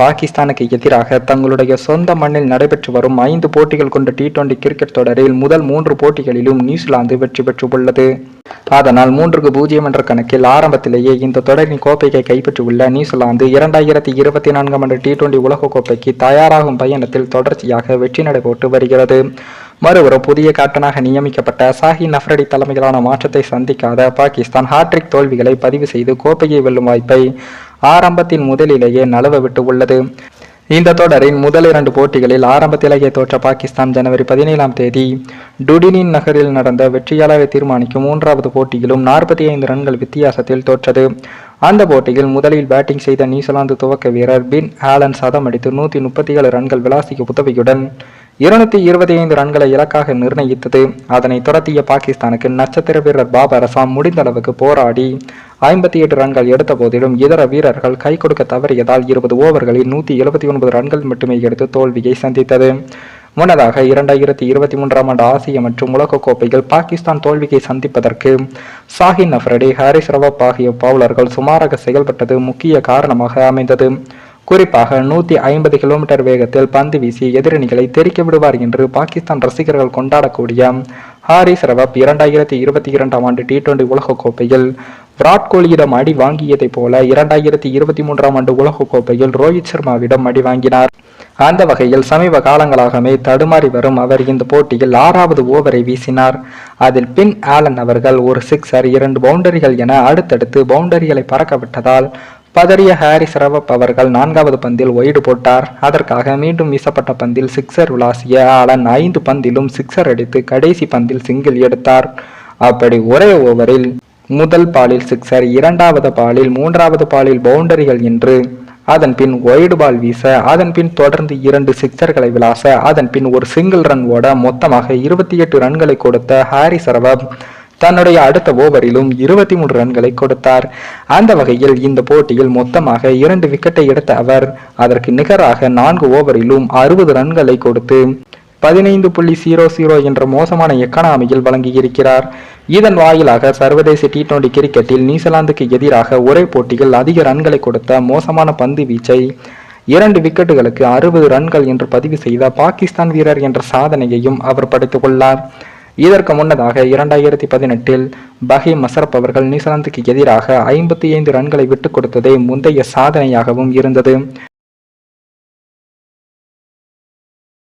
பாகிஸ்தானுக்கு எதிராக தங்களுடைய சொந்த மண்ணில் நடைபெற்று வரும் ஐந்து போட்டிகள் கொண்ட டி டுவெண்டி கிரிக்கெட் தொடரில் முதல் மூன்று போட்டிகளிலும் நியூசிலாந்து வெற்றி பெற்றுள்ளது. அதனால் மூன்றுக்கு பூஜ்ஜியம் என்ற கணக்கில் ஆரம்பத்திலேயே இந்த தொடரின் கோப்பையை கைப்பற்றியுள்ள நியூசிலாந்து இரண்டாயிரத்தி இருபத்தி நான்காம் ஆண்டு டி டுவெண்டி உலகக்கோப்பைக்கு தயாராகும் பயணத்தில் தொடர்ச்சியாக வெற்றி நடைபோட்டு வருகிறது. மறுபுறம் புதிய கேப்டனாக நியமிக்கப்பட்ட சாஹி நஃப்ரடி தலைமையிலான மாற்றத்தை சந்திக்காத பாகிஸ்தான் ஹாட்ரிக் தோல்விகளை பதிவு செய்து கோப்பையை வெல்லும் வாய்ப்பை ஆரம்பத்தின் முதலிலேயே நழுவ விட்டு உள்ளது. இந்த தொடரின் முதல் இரண்டு போட்டிகளில் ஆரம்பத்திலேயே தோற்ற பாகிஸ்தான் ஜனவரி பதினேழாம் தேதி டுடினின் நகரில் நடந்த வெற்றியாளரை தீர்மானிக்கும் மூன்றாவது போட்டியிலும் நாற்பத்தி ஐந்து ரன்கள் வித்தியாசத்தில் தோற்றது. அந்த போட்டியில் முதலில் பேட்டிங் செய்த நியூசிலாந்து துவக்க வீரர் பின் ஆலன் சதம் அடித்து நூற்றி முப்பத்தி ஏழு ரன்கள் விளாசிக்கு உதவியுடன் இருநூத்தி இருபத்தி ஐந்து ரன்களை இலக்காக நிர்ணயித்தது. அதனை துரத்திய பாகிஸ்தானுக்கு நட்சத்திர வீரர் பாபர் அசாம் முடிந்த அளவுக்கு போராடி ஐம்பத்தி எட்டு ரன்கள் எடுத்த போதிலும் இதர வீரர்கள் கை கொடுக்க தவறியதால் இருபது ஓவர்களில் நூற்றி எழுபத்தி ஒன்பது ரன்கள் மட்டுமே எடுத்து தோல்வியை சந்தித்தது. முன்னதாக இரண்டாயிரத்தி இருபத்தி மூன்றாம் ஆண்டு ஆசிய மற்றும் உலகக் கோப்பையில் பாகிஸ்தான் தோல்வியை சந்திப்பதற்கு சாஹின் அஃப்ரடி ஹாரிஸ் ரவப் ஆகிய பவுலர்கள் சுமாராக செயல்பட்டது முக்கிய காரணமாக அமைந்தது. குறிப்பாக நூத்தி ஐம்பது கிலோமீட்டர் வேகத்தில் பந்து வீசி எதிரணிகளை தெறிக்க விடுவார் என்று பாகிஸ்தான் ரசிகர்கள் கொண்டாடக்கூடிய ஹாரிஸ் ரவப் இரண்டாயிரத்தி இருபத்தி இரண்டாம் ஆண்டு டி டுவெண்டி உலகக்கோப்பையில் விராட் கோலியிடம் அடி வாங்கியதைப் போல இரண்டாயிரத்தி இருபத்தி மூன்றாம் ஆண்டு உலகக்கோப்பையில் ரோஹித் சர்மாவிடம் அடி வாங்கினார். அந்த வகையில் சமீப காலங்களாகவே தடுமாறி வரும் அவர் இந்த போட்டியில் ஆறாவது ஓவரை வீசினார். அதில் பின் ஆலன் அவர்கள் ஒரு சிக்ஸர் இரண்டு பவுண்டரிகள் என அடுத்தடுத்து பவுண்டரிகளை பறக்க விட்டதால் பதறிய ஹாரிஸ் ரவப் அவர்கள் நான்காவது பந்தில் ஒய்டு போட்டார். அதற்காக மீண்டும் வீசப்பட்ட பந்தில் சிக்ஸர் விளாசிய ஆலன் ஐந்து பந்திலும் சிக்ஸர் அடித்து கடைசி பந்தில் சிங்கிள் எடுத்தார். அப்படி ஒரே ஓவரில் முதல் பாலில் சிக்ஸர் இரண்டாவது பாலில் மூன்றாவது பாலில் பவுண்டரிகள் என்று அதன் பின் ஒய்டு பால் வீச அதன் பின் தொடர்ந்து இரண்டு சிக்ஸர்களை விளாச அதன் பின் ஒரு சிங்கிள் ரன் ஓட மொத்தமாக இருபத்தி எட்டு ரன்களை கொடுத்த ஹாரி சரவப் தன்னுடைய அடுத்த ஓவரிலும் இருபத்தி மூன்று ரன்களை கொடுத்தார். அந்த வகையில் இந்த போட்டியில் மொத்தமாக இரண்டு விக்கெட்டை எடுத்த அவர் அதற்கு நிகராக நான்கு ஓவரிலும் அறுபது ரன்களை கொடுத்து பதினைந்து புள்ளி ஜீரோ ஜீரோ என்ற மோசமான எக்கனாமியில் வழங்கியிருக்கிறார். இதன் வாயிலாக சர்வதேச டி டுவெண்டி கிரிக்கெட்டில் நியூசிலாந்துக்கு எதிராக ஒரே போட்டியில் அதிக ரன்களை கொடுத்த மோசமான பந்து வீச்சை இரண்டு விக்கெட்டுகளுக்கு அறுபது ரன்கள் என்று பதிவு செய்த பாகிஸ்தான் வீரர் என்ற சாதனையையும் அவர் படைத்துக் கொள்ளார். இதற்கு முன்னதாக இரண்டாயிரத்தி பதினெட்டில் பஹி மசரப் அவர்கள் நியூசிலாந்துக்கு எதிராக ஐம்பத்தி ஐந்து ரன்களை விட்டுக் கொடுத்ததே முந்தைய சாதனையாகவும் இருந்தது.